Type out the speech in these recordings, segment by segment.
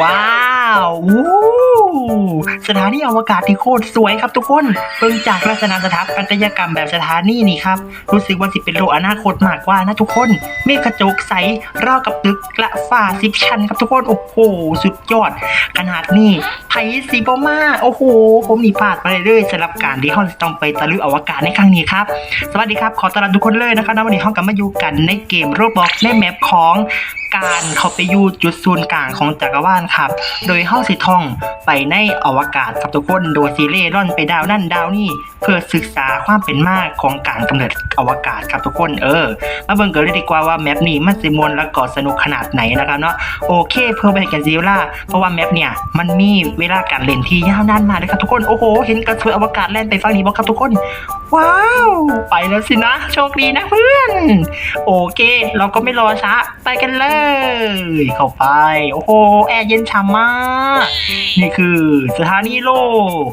ว้าววู้ สถานีอวกาศที่โคตรสวยครับทุกคนเพิ่งจากลักษณะสถาปัตยกรรมแบบสถานีนี่ครับ รู้สึกว่าสิเป็นโลกอนาคตมากกว่านะทุกคน เมฆกระจกใสราวกับตึกกระฟ้าสิบชั้นครับทุกคน โอ้โห สุดยอด ขนาดนี้ไทยสีบมา โอ้โห ผมนี่พลาดไปเลยสำหรับการที่เขาจะต้องไปตะลุยอวกาศในครั้งนี้ครับ สวัสดีครับ ขอต้อนรับทุกคนเลยนะครับนะวันนี้ห้องกลับมาอยู่กันในเกมโรบอกในแมปของการเข้าไปอยู่จุดศูนย์กลางของจักรวาลครับ โดยห้องสิทองไปในอวกาศครับทุกคนโดยซีเร่ร่อนไปดาวนั่นดาวนี่เพื่อศึกษาความเป็นมากของการกำเนิดอวกาศครับทุกคนเออมาเบิ่งกันเลยดีกว่าว่าแมปนี้มันสิมวนและก็สนุกขนาดไหนนะครับเนาะโอเค เพิ่มไปให้กันซีล่าเพราะว่าแมปเนี่ยมันมีเวลาการเล่นที่ยาวนานมากเลยครับทุกคนโอ้โหเห็นกระสวยอวกาศแล่นไปฝั่งนี้บ่ครับทุกคน ว้าว ไปแล้วสินะ โชคดีนะเพื่อน โอเค เราก็ไม่รอช้าไปกันเลย เข้าไป โอ้โหแอร์เย็นฉ่ำมาก นี่คือสถานีโลก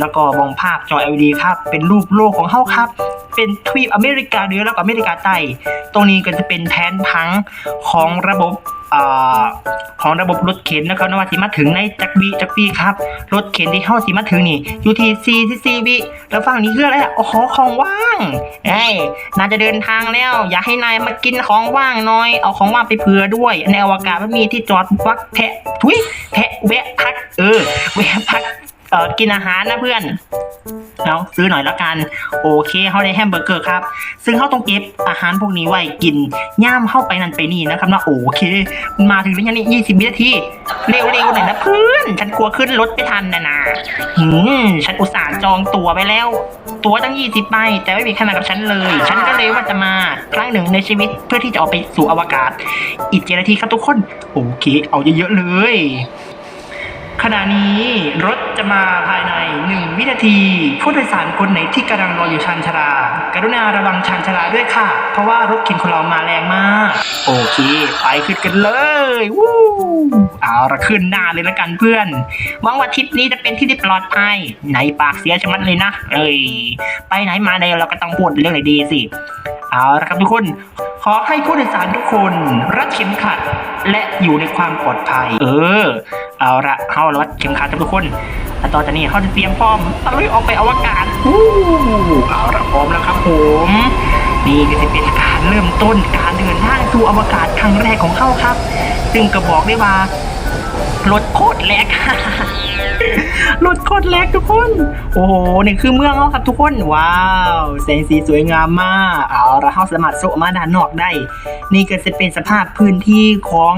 แล้วก็มองภาพจอ LED ครับ เป็นรูปโลกของเฮาครับ เป็นทวีปอเมริกาเหนือแล้วก็อเมริกาใต้ ตรงนี้ก็จะเป็นแผนพังของระบบอของระบบรถเข็นนะครับนว่าสิมาถึงในจักรีจักรีครับ รถเข็นที่เฮาสิมาถึงนี่อยู่ที่4ที่4วิแล้วฝั่งนี้คืออะไรอะอ๋อของว่างเอ้น่าจะเดินทางแล้ว อยากให้นายมากินของว่างหน่อย เอาของว่างไปเผื่อด้วยในอวกาศมันมีที่จอดพักแพะทุยแพะแวะพักเออแวะพัก เออกินอาหารนะเพื่อนเอาซื้อหน่อยละกัน โอเคเขาได้แฮมเบอร์เกอร์ครับ ซึ่งเขาต้องเก็บอาหารพวกนี้ไว้กินย่ามเข้าไปนั่นไปนี่นะครับนะโอเค มาถึงระยะนี้ยี่สิบวินาที เร็วๆหน่อยนะเพื่อน ฉันกลัวขึ้นรถไม่ทันนะนะหืมฉันอุตส่าห์จองตั๋วไปแล้ว ตั๋วตั้งยี่สิบใบแต่ไม่มีใครมากับฉันเลย ฉันก็เลยว่าจะมาครั้งหนึ่งในชีวิตเพื่อที่จะออกไปสู่อวกาศ อีกเจ็ดนาทีครับทุกคน โอเค เอาเยอะๆเลย ขณะนี้รถจะมาภายใน 1 วินาที ผู้โดยสารคนไหนที่กำลังรออยู่ชานชาลา กรุณาระวังชานชาลาด้วยค่ะ เพราะว่ารถเข็นของเรามาแรงมาก โอเค ไปขึ้นกันเลยวู้เอาละขึ้นหน้าเลยละกันเพื่อนหวังว่าทริปนี้จะเป็นที่ที่ปลอดภัยไหนปากเสียชะมัดเลยนะเอ้ยไปไหนมาไหนเราก็ต้องพูดเรื่องไหนดีสิ เอาละครับทุกคนขอให้ผู้โดยสารทุกคนรัดเข็มขัดและอยู่ในความปลอดภัย เออ เอาละเข้ารัดเข็มขัดทุกคนแล้วตอนนี้เขาจะเตรียมพร้อมตะลุยออกไปอวกาศอู้เอาละพร้อมแล้วครับผมนี่ก็จะเป็นการเริ่มต้นการเดินทางสู่อวกาศครั้งแรกของเขาครับ ซึ่งก็บอกได้ว่า รถโคตรแรงรถโคตรแรงทุกคน โอ้โหนี่คือเมืองเขาครับทุกคน ว้าวแสงสีสวยงามมาก เอาละเขาสามารถโซมาด้านนอกได้ นี่ก็จะเป็นสภาพพื้นที่ของ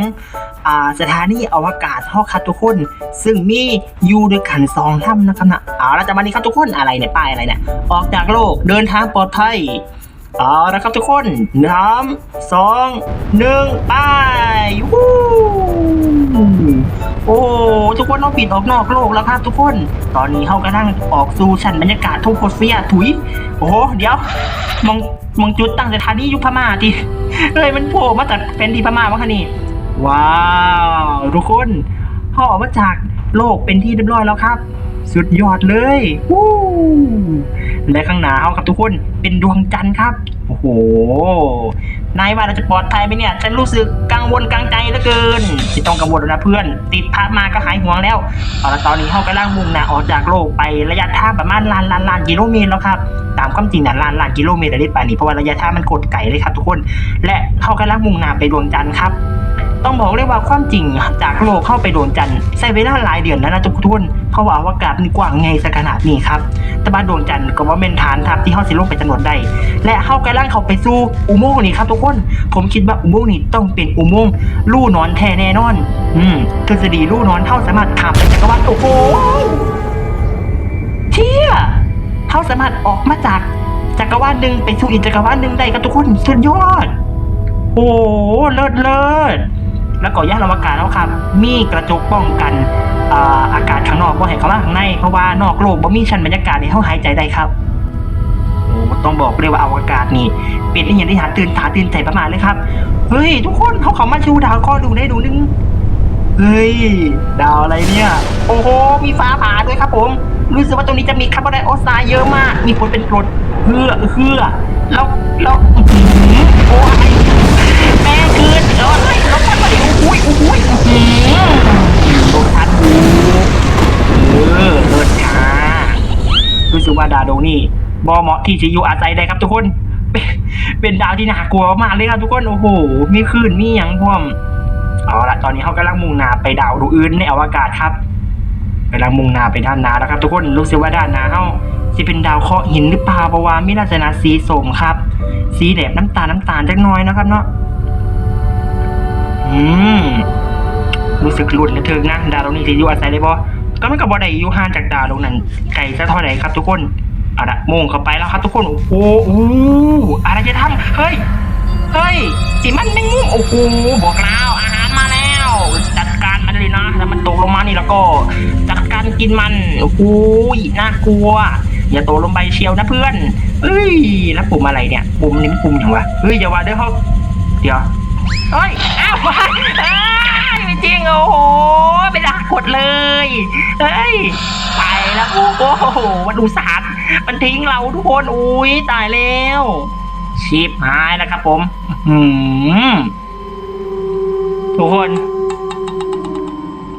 อ่าสถานีอวกาศเฮาครับทุกคน ซึ่งมีอยู่ด้วยกันสองถ้ำนะครับนะเอาละจะมานี่ครับทุกคนอะไรเนี่ยป้ายอะไรเนี่ยออกจากโลกเดินทางปลอดภัยเอาละครับทุกคนสามสองหนึ่งไปวู้ โอ้ทุกคนต้องปิดออกนอกโลกแล้วครับทุกคน ตอนนี้เขากำลังออกสู่ชั้นบรรยากาศทุ่งโคเฟียถุย โอ้เดี๋ยวมองมองจุดตั้งสถานียุคพม่าทีเฮ้ยมันโผล่มาจากแผ่นดินพม่าวะคะนี่ ว้าว ทุกคนเขาออกมาจากโลกเป็นที่เรียบร้อยแล้วครับ สุดยอดเลยวู้และข้างหน้าเขาครับทุกคนเป็นดวงจันทร์ครับ โอ้โห นายว่าเราจะปลอดภัยไหมเนี่ย ฉันรู้สึกกังวลกังใจเหลือเกินไม่ต้องกังวลนะเพื่อน ติดภาพมาก็หายห่วงแล้วเอาละตอนนี้เขากำลังมุ่งหน้าออกจากโลกไประยะทางประมาณล้านล้านล้านกิโลเมตรแล้วครับ ตามความจริงนะล้านล้านกิโลเมตรอะไรป่านนี้เพราะว่าระยะทางมันโคตรไกลเลยครับทุกคน และเขากำลังมุ่งหน้าไปดวงจันทร์ครับ ต้องบอกเลยว่าความจริงจากโลกเข้าไปดวงจันทร์ใช้เวลาหลายเดือนแล้วนะทุกคนเพราะว่าอวกาศมันกว้างไงสักขนาดนี้ครับ แต่บ้านดวงจันทร์ก็ว่าเป็นฐานทัพที่เข้าสิลงไปจำนวนได้ และเข้ากำลังเข้าไปสู่อุโมงค์นี้ครับทุกคน ผมคิดว่าอุโมงค์นี้ต้องเป็นอุโมงค์ลู่นอนแท้แน่นอน อืมทฤษฎีลู่นอนเท่าสามารถข้ามไปจักรวาลโอ้โหเชี่ยเขาสามารถออกมาจากจักรวาลหนึ่งไปสู่อีกจักรวาลหนึ่งได้ครับทุกคน สุดยอด โอ้เลิศเลิศ แล้วก็ยานอวกาศแล้วครับ มีกระจกป้องกันอาอากาศข้างนอกว่าให้เข้ามาข้างใน เพราะว่านอกโลกบ่มีชั้นบรรยากาศให้เขาหายใจได้ครับโอ้ต้องบอกเลยว่าอวกาศนี่เป็นอีกอย่างที่หาตื่นตาตื่นใจประมาณเลยครับ เฮ้ย ทุกคนเขาเขามาชูดาวข้อดูได้ดูนึงเฮ้ย ดาวอะไรเนี่ย โอ้โห มีฟ้าผ่าด้วยครับผม รู้สึกว่าตรงนี้จะมีคาร์บอนไดออกไซด์เยอะมาก มีผลเป็นกรดเฮือเฮือแล้วแล้ว โอ้โหดนดูเออเลิศจ้ารู้สึว่าดาวดวงนี้บอเหมาะที่จะอยู่อาศัยได้ครับทุกคน เป็นดาวที่น่ากลัวมากเลยครับทุกคน โอ้โห มีคลื่นมีอย่างพวมเอาละตอนนี้เขากำลังมุ่งนาไปดาวดวงอื่นในอวกาศครับกำลังมุ่งนาไปด้านนาแล้วครับ ทุกคนรู้สึว่าด้านนาเขาจะเป็นดาวเคราะห์หินหรือเปล่าเพราะว่ามีลักษณะสีส้มครับ สีแดบน้ำตาลน้ำตาลจักน้อยนะครับเนาะ อืมรู้สึกรุ่นและเทิงนะดาวดวงนี้จะอยู่อาศัยได้บ่ก็มันก็บ่ได้อยู่ห่างจากดาวดวงนั้นไกลสักเท่าไหร่ครับ ทุกคนเอาละโมงเข้าไปแล้วครับ ทุกคนโอ้โหอะไรจะทำเฮ้ยเฮ้ยสิมันแมงมุมโอ้โหบอกแล้วอาหารมาแล้ว จัดการมันเลยนะถ้ามันตกลงมานี่แล้วก็ จัดการกินมันโอ้โหน่ากลัว อย่าตกลงไปเชียวนะเพื่อนเอ้ยแล้วปุ่มอะไรเนี่ยปุ่มนี้มันปุ่มอย่างวะเฮ้ยอย่าว่าเด้อเขาเดี๋ยว เฮ้ยอ้าวเอ้ยไม่จริงโอ้โหไม่ได้กดเลยเฮ้ยไปแล้วโอ้โหมันอุตส่าห์มันทิ้งเราทุกคนอุ้ยตายแล้วชิปหายแล้วครับผมอืมทุกคน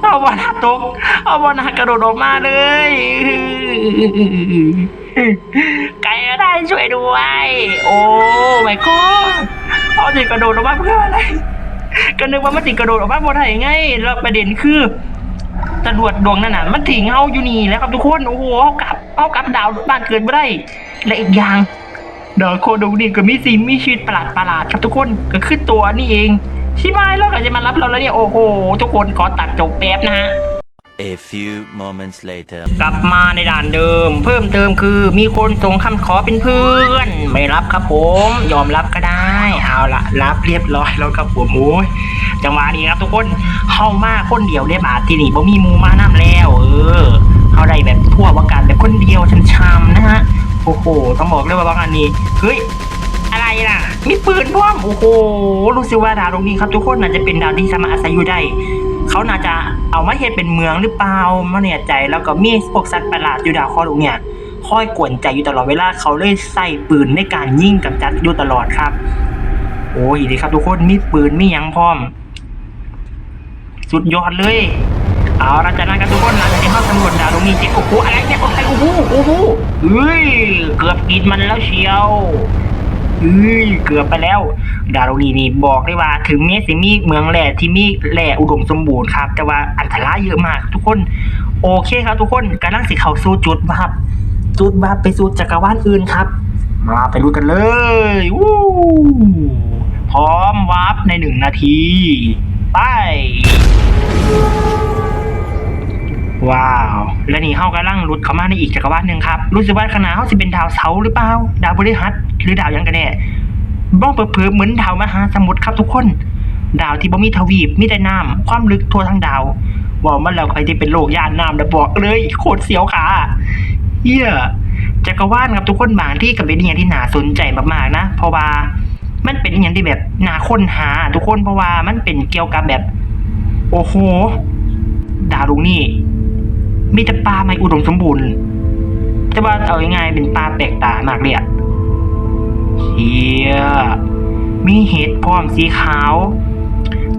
เอาบอลตกเอาบอลกระโดดออกมาเลยไก่ก็ได้ช่วยด้วย โอ้ไม่ก็ เอาสิกระโดดออกมาเพื่ออะไรก็นึกว่ามันติกระโดดออกมาบ่ได้ไงแล้วประเด็นคือตำรวจดวงนั่นน่ะมันถิงเฮาอยู่นี่แล้วครับทุกคนโอ้โหเฮากลับเฮากลับดาวบ้านเกิดบ่ได้และอีกอย่างดาวโคดงนี่ก็มีสิ่งมีชีวิตประหลาดประหลาดๆครับทุกคนก็คือตัวนี่เองใช่ไหมแล้วก็จะมารับเราแล้วเนี่ยโอ้โหทุกคนขอตัดจบแป๊บนะฮะ A few moments later. กลับมาในด่านเดิม เพิ่มเติมคือมีคนส่งคำขอเป็นเพื่อน ไม่รับครับผม ยอมรับก็ได้ เอาละรับเรียบร้อยแล้วครับผมโอ้ยจังหวะนี้ครับทุกคนเข้ามาคนเดียวได้บาทที่นี่บ่มีมูมาน้ำแล้ว เออเข้าได้แบบทั่ววากาศแบบคนเดียวชันช้ำๆนะฮะโอ้โหต้องบอกเลยว่าบางอันนี้เฮ้ยอะไรล่ะมีปืนพร้อมโอ้โหรู้สึกว่าดาวตรงนี้ครับ ทุกคนน่าจะเป็นดาวที่สามารถอาศัยอยู่ได้เขาน่าจะเอามาเฮ็ดเป็นเมืองหรือเปล่าไม่แน่ใจแล้วก็มีพวกสัตว์ประหลาดอยู่ดาวเคราะห์ตรงเนี่ยคอยกวนใจอยู่ตลอดเวลาเขาเลยใส่ปืนในการยิงกับจัดอยู่ตลอดครับ โอ้ยดีครับทุกคนมีปืนมียังพร้อม สุดยอดเลย เอาละจากนั้นครับทุกคนหลังจากที่เข้าสำรวจดาวตรงนี้เจ๊โอ้โหอะไรเนี่ยโอ้โหโอ้โหโอ้โหเฮ้ยเกือบกินมันแล้วเชียวเฮ้ยเกือบไปแล้ว ดารุณีนี่บอกได้ว่าถึงแม้สิมีเมืองแร่ที่มีแร่อุดมสมบูรณ์ครับ แต่ว่าอันตรายเยอะมากทุกคน โอเคครับทุกคนกำลังสิเข้าสู่จุดวับจุดวับไปสู่จักรวาลอื่นครับ มาไปดูกันเลยวู้ นาที ไป ว้าว และนี่เฮากำลังหลุดเข้ามาในอีกจักรวาลหนึ่งครับ รู้สึกว่าขนาดเฮาสิเป็นดาวเสาหรือเปล่า ดาวพฤหัสหรือดาวยังกันแน่บ้องเผลอเหมือนดาวมหาสมุทรครับทุกคน ดาวที่บ่มีทวีปมีแต่น้ำความลึกทั่วทั้งดาวว่ามันแล้วใครที่เป็นโลกย่านน้ำนะบอกเลยโคตรเสียวขาเหี้ยจักรวาลครับทุกคนบางที่ก็เป็นอย่างที่น่าสนใจมากๆนะ เพราะว่า มันเป็นอย่างที่แบบน่าค้นหา ทุกคนเพราะว่ามันเป็นเกี่ยวกับแบบ โอ้โหดาวดวงนี้ มีแต่ปลาไม่อุดมสมบูรณ์แต่ว่าเอาง่ายๆเป็นปลาแปลกตามากเลยอะเฮียมีเห็ดพร้อมสีขาว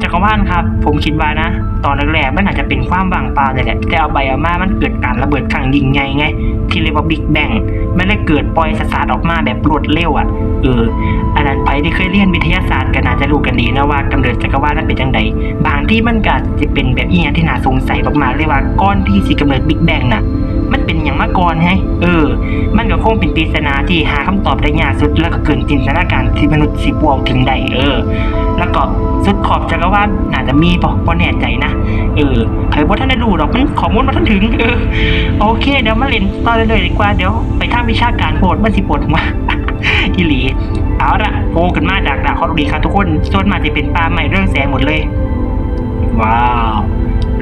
จักรวาลครับ ผมคิดว่านะ ตอนแรกๆมันอาจจะเป็นความว่างเปล่าแต่แหละแต่เอาไปเอามามันเกิดการระเบิดครั้งยิ่งใหญ่ไง ที่เรียกว่าบิ๊กแบง มันเลยเกิดปล่อยสสารออกมาแบบรวดเร็วอะเอออันนั้นไปที่เคยเรียนวิทยาศาสตร์ก็น่าจะรู้กันดีนะว่ากำเนิดจักรวาลนั้นเป็นจังไดบางที่มันก็จะเป็นแบบอีหยังที่น่าสงสัยมากๆเลยว่าก้อนที่สิกำเนิดบิ๊กแบงน่ะ มันเป็นอย่างมาก่อนไงเออ มันก็คงเป็นปริศนาที่หาคำตอบได้ยากสุดแล้วก็เกินจินตนาการที่มนุษย์สิบวกถึงได้เออ แล้วก็สุดขอบจักรวาลน่าจะมีปะบ่แน่ใจนะ เออใครบ่ท่านได้รู้ดอกมันขอมูลมาท่านถึง เออ โอเค เดี๋ยวมาเล่นต่อเลยดีกว่า เดี๋ยวไปทางวิชาการโปรดมันสิปวดหัวอีหลี เอาละโผล่ขึ้นมาจากดาวเคราดีครับทุกคนส่วนมาจะเป็นปลาใหม่เรื่องแสงหมดเลย ว้าว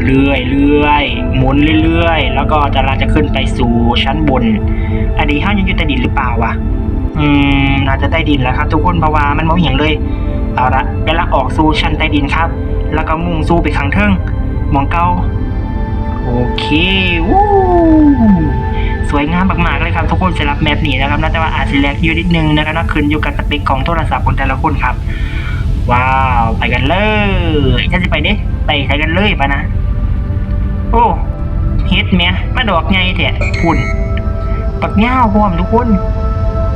เรื่อยเรื่อยหมุนเรื่อยๆ แล้วก็จะเราจะขึ้นไปสู่ชั้นบน อันนี้ห้ายังอยู่ใต้ดินหรือเปล่าวะ อืมน่าจะใต้ดินแล้วครับ ทุกคนเพราะว่ามันมองเห็นเลย เอาละกำลังออกสู่ชั้นใต้ดินครับ แล้วก็มุ่งสู่ไปข้างเทิง มองเก้าโอเควู้สวยงามมากๆเลยครับทุกคนสำหรับแมปนี้นะครับน่าจะว่าอาจจะแลกอยู่นิดนึงนะครับนะขึ้นอยู่กับสเปคของโทรศัพท์ของแต่ละคนครับ ว้าวไปกันเลยจะจะไปเด้ไปใช้กันเลยปะนะ โอ้เฮ็ดแม่มาดอกไงแท้คุณปักเงาพร้อมทุกคน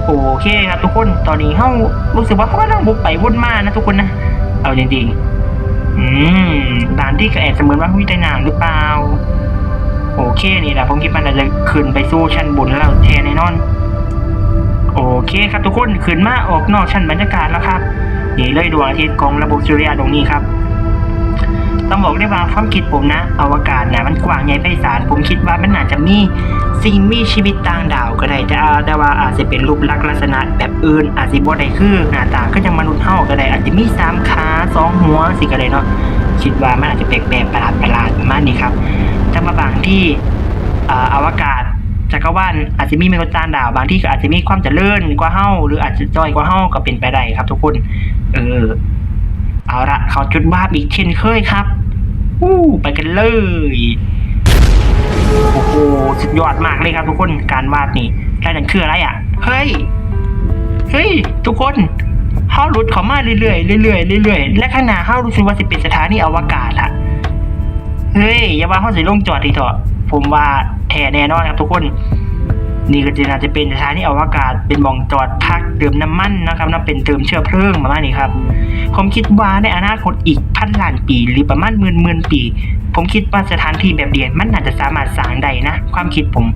โอเคครับทุกคน ตอนนี้เขารู้สึกว่าเขากำลังบุกไปวุ่นมากนะทุกคนนะ เอาจริงๆ อืมด่านที่กระแอบเสมือนว่าวิทยานามหรือเปล่า โอเคนี่แหละผมคิดว่าน่าจะขึ้นไปสู้ชั้นบนแล้วแทนแน่นอน โอเคครับทุกคนขึ้นมาออกนอกชั้นบรรยากาศแล้วครับ นี่เลยดวงอาทิตย์ของระบบสุริยะดวงนี้ครับต้องบอกได้ว่าความคิดผมนะอวกาศนะมันกว้างใหญ่ไพศาลผมคิดว่ามันน่าจะมี สิ่งมีชีวิตต่างดาวก็ได้แต่อาแต่ว่าอาจจะเป็นรูปลักษณ์ลักษณะแบบอื่น อาจจะบ่ได้คือหน้าตาก็ยังมนุษย์เฮาก็ได้อาจจะมีสามขาสองหัวสิก็ได้เนาะคิดว่ามันอาจจะแปลกๆประหลาดประหลาดมาณนี้ครับแต่มาบางที่อ่าอวกาศจักรวาลอาจจะมีมนุษย์ต่างดาวบางที่ก็อาจจะมีความเจริญกว่าเฮาหรืออาจจะจ้อยกว่าเฮาก็เป็นไปได้ครับ ทุกคนเออเอาละเขาจุดวาอีกเช่นเคยครับวู้ไปกันเลย โอ้โหสุดยอดมากเลยครับทุกคนการวาดนี่แล้วนั่นคืออะไรอะ เฮ้ย เฮ้ย ทุกคนเฮาหลุดเขามาเรื่อยๆเรื่อยๆเรื่อยๆและข้างหน้าเฮารู้สึกว่าสิเป็นสถานีอวกาศละเฮ้ยอย่าว่าเฮาสิลงจอดทีเถอะผมว่าแท้แน่นอนครับทุกคน นี่ก็จะน่าจะเป็นสถานีอวกาศเป็นหมองจอดพักเติมน้ำมันนะครับน่าเป็นเติมเชื้อเพลิงประมาณนี้ครับ ผมคิดว่าในอนาคตอีกพันล้านปีหรือประมาณหมื่นหมื่นปี ผมคิดว่าสถานที่แบบเดียนมันน่าจะสามารถสร้างได้นะ ความคิดผม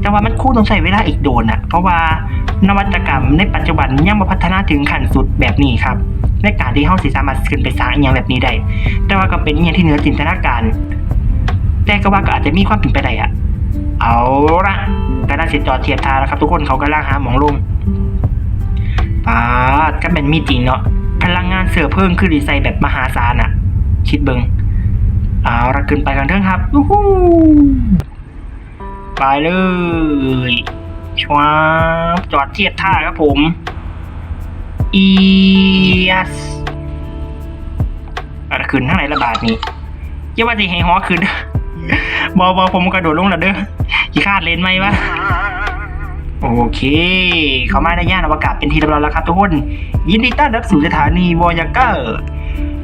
แต่ว่ามันคู่ต้องใช้เวลาอีกโดนอะเพราะว่านวัตกรรมในปัจจุบันยังมาพัฒนาถึงขั้นสุดแบบนี้ครับในการที่เฮาสิสามารถขึ้นไปสร้างอย่างแบบนี้ได้ แต่ว่าก็เป็นอย่างที่เหนือจินตนาการ แต่ก็ว่าก็อาจจะมีความเป็นไปได้อะเอาละ ก็น่าสิจอดเทียบทาแล้วครับ ทุกคนเขากำลังหาหมองลงปาดก็เป็นมีจริงเนาะพลังงานเสือเพิ่มขึ้นดีไซน์แบบมหาศาลอะคิดเบิงเอาละขึ้นไปกันเถอะครับอู้หูไปเลยชวาจอดเทียบท่าครับผมอีสอะไรขึ้นทางไหนระบาดนี้อย่าว่าจะให้หอขึ้นบอบอผมกระโดดลงแล้วเด้อ ขี้คาดเลนไหมวะ โอเค เขามาในย่านอวกาศเป็นที่เรียบร้อยแล้วครับทุกคน ยินดีต้อนรับสู่สถานีวอยเกอร์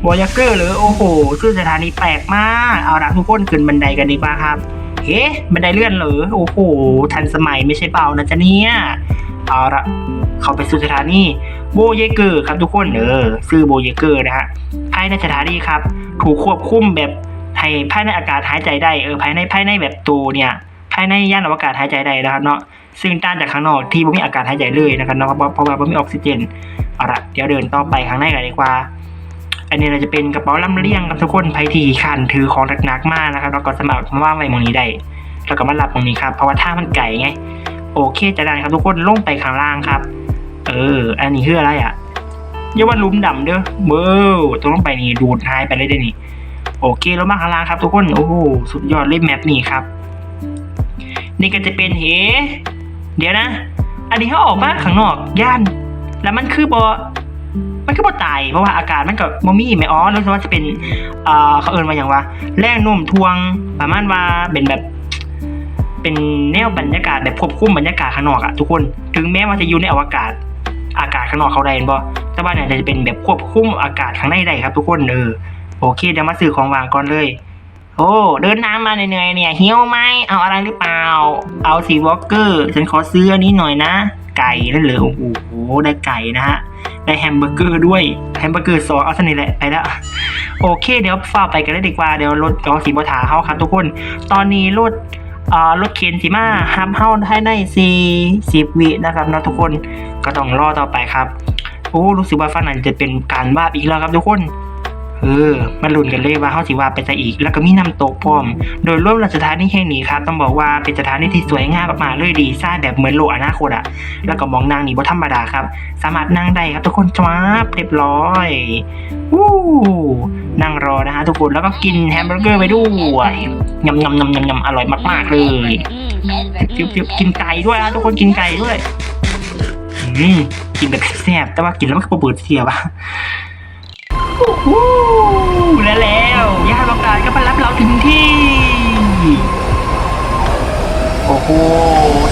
วอยเกอร์หรือโอ้โหซึ่งสถานีแปลกมาก เอาละทุกคนขึ้นบันไดกันดีกว่าครับเฮ้บันไดเลื่อนเหรอ โอ้โห ทันสมัยไม่ใช่เปล่านะจ๊ะเนี่ยเอาละเข้าไปสู่สถานีโบเยเกอร์ครับทุกคนเออชื่อโบเยเกอร์นะฮะภายในสถานีครับ ถูกควบคุมแบบให้ภายในอากาศหายใจได้เออภายในภายในแบบตัวเนี่ย ภายในย่านอวกาศหายใจได้นะครับเนาะซึ่งต่างจากข้างนอกที่ไม่มีอากาศหายใจเลยนะครับเนาะเพราะเพราะว่าไม่มีออกซิเจนเอาละเดี๋ยวเดินต่อไปข้างในกันดีกว่า อันนี้เราจะเป็นกระเป๋าลำเลียงครับทุกคนไพทีคันถือของหนักๆมากนะครับแล้วก็สมัครมาว่างไว้มองนี้ได้แล้วก็มารับตรงนี้ครับเพราะว่าท่ามันไก่ไง โอเคจะได้ครับทุกคนลงไปข้างล่างครับ เออ อันนี้คืออะไรอะอย่าว่าลุมดำเด้อเบ้อต้องลงไปนี่ดูดหายไปเลยเด้นี่ โอเคลงมาข้างล่างครับทุกคนโอ้โหสุดยอดเลยแมปนี่ครับ นี่ก็จะเป็นเฮเดี๋ยวนะ อันนี้เขาออกมาข้างนอกย่าน แล้วมันคือบอมันคือบอตายเพราะว่าอากาศมันก็บ่มีไม่อ๋อแล้วว่าจะเป็นเอ่อเขาเอินมาอย่างว่าแรงโน้มทวงประมาณว่าเป็นแบบ เป็นแนวบรรยากาศแบบควบคุมบรรยากาศข้างนอกอะทุกคน ถึงแม้ว่าจะอยู่ในอวกาศอากาศข้างนอกเขาได้บ่แต่ว่าเนี่ยจะเป็นแบบควบคุมอากาศข้างในได้ครับ ทุกคนเออโอเคเดี๋ยวมาซื้อของวางก่อนเลย โอ้ เดินน้ำมาเหนื่อยๆเนี่ยหิวไหมเอาอะไรหรือเปล่า เอาสีวอลเกอร์ฉันขอซื้ออันนี้หน่อยนะ ไก่นั่นเหรอโอ้โหได้ไก่นะฮะได้แฮมเบอร์เกอร์ด้วยแฮมเบอร์เกอร์ซอสเอาสนิทแหละไปแล้วโอเคเดี๋ยวฝ้าไปกันเลยดีกว่าเดี๋ยวรถจอสีบถาเข้าครับทุกคน ตอนนี้รถอ่ารถเคนสีมาฮับเฮาให้ในสีสิบวินะครับนะทุกคนก็ต้องรอต่อไปครับ โอ้รู้สึกว่าฟันนั้นจะเป็นการวาบอีกแล้วครับทุกคน เออมาลุ้นกันเลยว่าเขาสิว่าไปซะอีก แล้วก็มีน้ำตกพร้อม โดยรวมแล้วสถานที่แห่งนี้ครับต้องบอกว่าเป็นสถานที่ที่สวยงามมากๆเลยดีสร้างแบบเหมือนโลกอนาคตอะแล้วก็มองนางนี่บ่ธรรมดาครับ สามารถนั่งได้ครับทุกคนจวาบเรียบร้อยวู้นั่งรอนะฮะทุกคนแล้วก็กินแฮมเบอร์เกอร์ไปด้วยยำยำยำยำยำอร่อยมากๆเลยฟิวฟิวกินไก่ด้วยนะทุกคนกินไก่ด้วยอืมกินแบบแซ่บแต่ว่ากินแล้วมันก็บ่เปิดเสียบอะ วู้และแล้วญาติประกาศก็มารับเราถึงที่ โอ้โห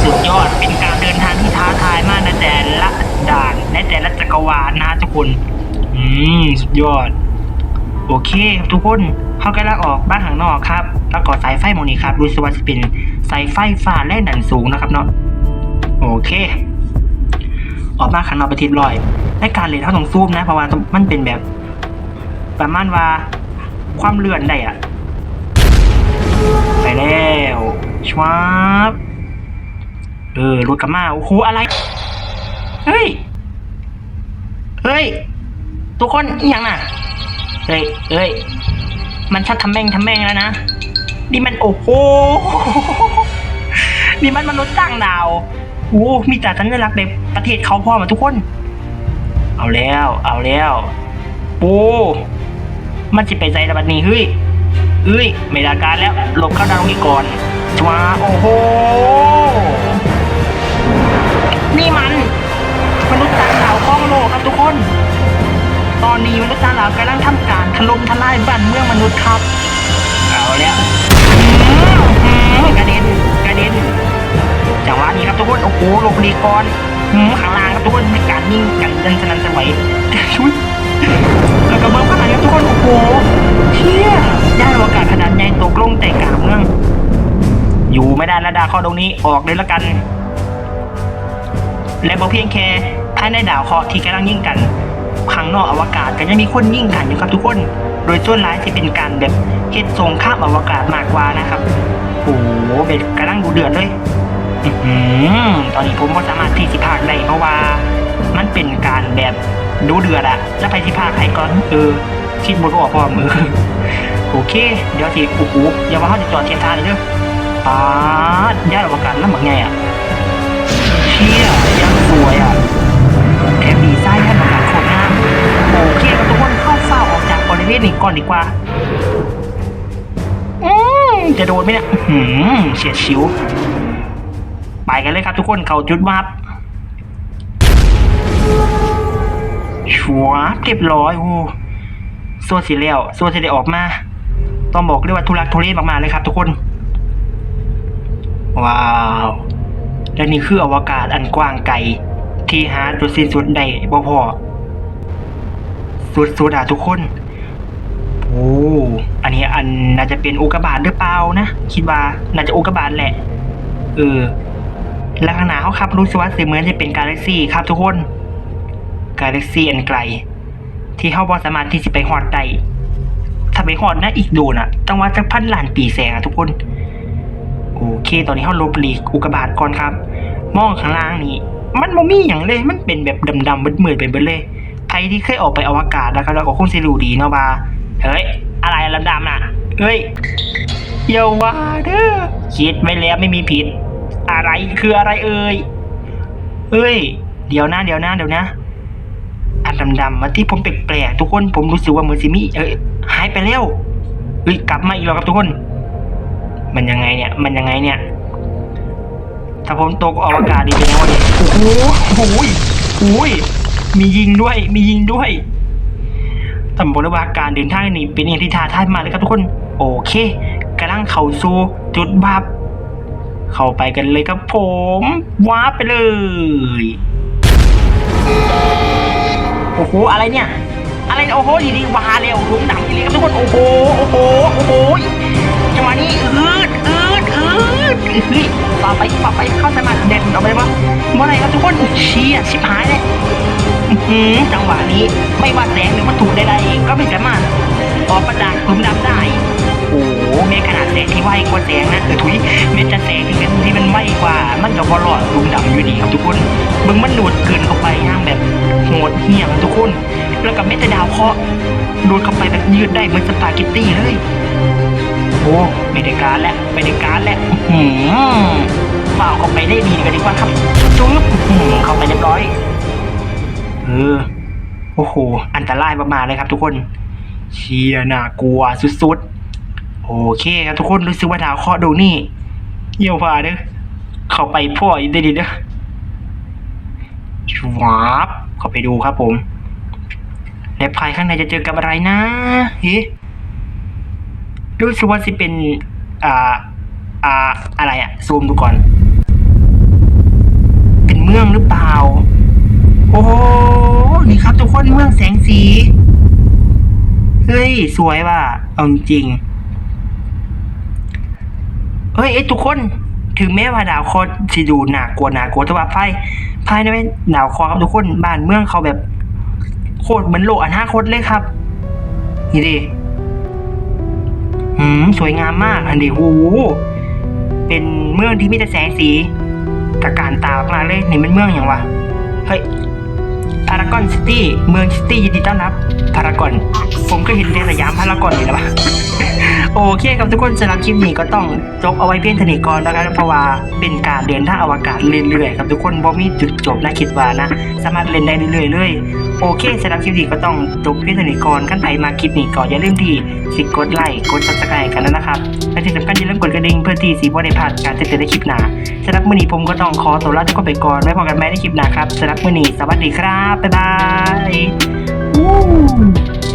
สุดยอด เป็นการเดินทางที่ท้าทายมากในแต่ละด่านในแต่ละจักรวาลนะทุกคน อืม สุดยอด โอเคครับทุกคน เข้าใกลังออกบ้านข้างนอกครับ แล้วก็สายไฟหมองนี้ครับรูสึกว่าจะเป็นสายไฟฟ้าแรงดันสูงนะครับเนาะ โอเค ออกมาข้างนอกไปทิศลอย ในการเรียนเท่าต้องซูมนะ เพราะว่ามันเป็นแบบ ประมาณว่าความเลื่อนได้อะไปแล้วชวาบเออรถกลับมาโอ้โหอะไร เฮ้ย เฮ้ย ทุกคนอหย่างน่ะ เฮ้ยเฮ้ย มันชัดทำแม่งทำแม่งแล้วนะ นี่มันโอ้โห นี่มันมนุษย์ต่างดาว โอ้ มีแต่สัญลักษณ์ในประเทศเขาพ่อมาทุกคน เอาแล้ว เอาแล้วโอ้ มันจะไปใจระบัดนี้เฮ้ยเอ้ยไม่ได้การแล้วหลบเข้าดาวนี้ก่อนชวาโอ้โห นี่มันมนุษย์ต่างดาวข้องโลกครับทุกคน ตอนนี้มนุษย์ต่างดาวกำลังทำการถล่มทลายบ้านเมืองมนุษย์ครับ เอาแล้วกระเด็นกระเด็นจังหวะนี้ครับทุกคนโอ้โหหลบหลีกก่อนหืมข้างล่างครับทุกคนมีการยิงกันดันสนันสวัยชุย แล้วก็เบิ้มข้างหลังครับทุกคนโอ้โหเชี่ยได้โอกาสขนาดใหญ่ตกลงแต่กลางเมือง อยู่ไม่ได้แล้วดาข้อตรงนี้ออกเลยละกัน และบ่เพียงแค่ภายในดาวเคราะห์ที่กำลังยิ่งกันข้างนอกอวกาศก็ยังมีคนยิ่งกันอยู่ครับทุกคน โดยส่วนร้ายที่เป็นการแบบเฮ็ดสงครามอวกาศมากกว่านะครับโอ้โหเบ็ดกำลังดูเดือดเลยอื้อหือตอนนี้ผมก็สามารถที่สิพากได้เพราะว่ามันเป็นการแบบ ดูเดือดอะแล้วไปสิพากใครก่อนเออคิดบนออกพร้อมเออโอเค เดี๋ยวสิโอ้โหอย่าว่าเข้าจะจอดเทียนทานเลยเด้อป๊าดย้ายอวกาศแล้วเหมือนไงอะเชี่ยยังสวยอะแถมดีไซน์ให้ประกาศโคตรงามโอเคครับทุกคนเข้าเฝ้าออกจากบริเวณนี้ก่อนดีกว่าอืมจะโดนไหมเนี่ยหือเฉียดชิว ไปกันเลยครับทุกคน เขาจุดวับชั วบเรียบร้อยโอ้โซ่สีแล้วโซ่สีได้ออกมา ต้องบอกเลยกว่าทุลักทุเลมากๆเลยครับ ทุกคน ว้าว และนี่คืออวกาศอันกว้างไกลที่หาจุดสิ้นสุดได้บ่พอสุดๆอะทุกคน โอ้ อันนี้อันน่าจะเป็นอุกกาบาตหรือเปล่านะ คิดว่าน่าจะอุกกาบาตแหละ เออ แล้วข้างหน้าเขาครับรู้สึกว่าสื่อเหมือนจะเป็นกาแล็กซี่ครับทุกคน กาแล็กซี่อันไกล ที่เขาบอสามารถที่จะไปฮอดได้ถ้าไปฮอดนะอีกโดนอะต้องว่าจะพันล้านปีแสงอะทุกคน โอเค ตอนนี้เขาลบหลีกอุกบาตก่อนครับ มองข้างล่างนี่ มันบ่มีอย่างเลยมันเป็นแบบดำๆมืดๆไปเบิดเลยใครที่เคยออกไปอวกาศแล้วก็แล้วก็คงสิรู้ดีเนาะว่าเฮ้ย อะไรดำๆน่ะเฮ้ยอย่าว่าเด้อคิดไว้แล้วไม่มีผิด อะไรคืออะไรเอ่ยเฮ้ย เดี๋ยวนะเดี๋ยวนะเดี๋ยวนะ ดำๆมาที่ผมแปลกๆทุกคนผมรู้สึกว่าเหมือนซิมีเอ้ยหายไปแล้วเฮ้ยกลับมาอีกแล้วครับทุกคน มันยังไงเนี่ย มันยังไงเนี่ย ถ้าผมตกอวกาศดีเป็นยังไงวเนี่ยโอ้โหโอ้โหโอ้ยมียิงด้วย มียิงด้วยตำบลว่าการเดินทางนี่เป็นอย่างที่ท้าทายมาเลยครับทุกคน โอเคกำลังเข้าสู่จุดบับเข้าไปกันเลยครับผมว้าไปเลย โอ้โหอะไรเนี่ยอะไรโอ้โหดีดีวาเร็วถุงดำอีเลยครับทุกคนโอ้โหโอ้โหโอ้โหจังหวะนี้อืดอืดอืดเฮ้ยป่าไปปาไปเข้าสมาเด่นเอาไปวะเมื่อไรครับทุกคนเชี่ยชิบหายเลยอื้อหือจังหวะนี้ไม่ว่าแสงหรือวัตถุใดๆก็ไม่สามารถออกประจากกลุ่มดำได้ ม้ขนาดแสงที่ไหวกว่าแสงนะเออทุยแม้จะแสงที่มันที่มันไหวกว่า มันก็บอลอดลุ่มดำอยู่ดีครับทุกคนมึงมันหนวดเกินเข้าไปย่างแบบโหดเหี้ยมทุกคน แล้วกับเม็ดแต่ดาวเคาะห์ดูดเข้าไปแบบยืดได้เหมือนสปาเกตตี้เลยโอ้ไม่ได้การแล้วไม่ได้การแล้วหือเฝ้าเข้าไปได้ดีกันดีกว่าครับจุ๊บเข้าไปเรียบร้อยเออโอ้โห อันตรายมากๆเลยครับทุกคน เชียน่ากลัวสุดๆ โอเคครับทุกคนรู้สึกว่าดาวเคราะห์ดูนี่เยี่ยวพาเด้อเข้าไปพ่ออีกได้ดีเด้อชวาบเข้าไปดูครับผมและภายข้างในจะเจอกับอะไรนะเฮ้รู้สึกว่าจะเป็น อ่า อ่า อะไรอะซูมดูก่อน เป็นเมืองหรือเปล่า โอ้โหนี่ครับทุกคนเมืองแสงสี เฮ้ย สวยว่ะเอาจริง เฮ้ยไอ้ทุกคน ถึงแม้ว่าดาวคราะห์สิดูหนากลัวหนากลัวแต่ว่าภายภายในดาวคราะห์ครับทุกคนบ้านเมืองเขาแบบ โคตรเหมือนโลกอนาคตเลยครับ นี่ดิหืมสวยงามมากอันนี้โอ้โหเป็นเมืองที่มีแต่แสงสีตะการตามากเลยนี่มันเมืองอย่างวะเฮ้ยพารากอนซิตี้เมืองซิตี้ยินดีต้อนรับพารากอน ผมก็เห็นในสยามพารากอนนี่แหละวะ โอเคครับทุกคนสำหรับคลิปนี้ก็ต้องจบเอาไว้เพียงเท่านี้ก่อนนะครับเพราะว่าเป็นการเดินทางอวกาศเรื่อยๆครับทุกคนบ่มีจุดจบนะคิดว่านะ สามารถเล่นได้เรื่อยๆเลยโอเคสำหรับคลิปนี้ก็ต้องจบเพียงเท่านี้ก่อนขั้นไปมาคลิปนี้ก็อนอย่าลืมที่สิกดไลค์กดซับสไครต์กันนะครับและที่สำคัญอย่าลืมกดกระดิ่งเพื่อที่สิบ่ได้พลาดการแจ้งเตือนในคลิปหน้าสำหรับมื้อนี้ผมก็ต้องขอตัวลาทุกคนไปก่อนไว้พบกันใหม่ในคลิปหน้าครับสำหรับมื้อนี้สวัสดีครับบ๊ายบาย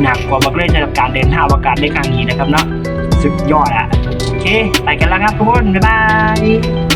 หนักกว่ามากเลยสำหรับการเดินทางอวกาศในครั้งนี้นะครับเนาะ สุดยอดอะโอเค ไปกันแล้วครับทุกคน บ๊ายบาย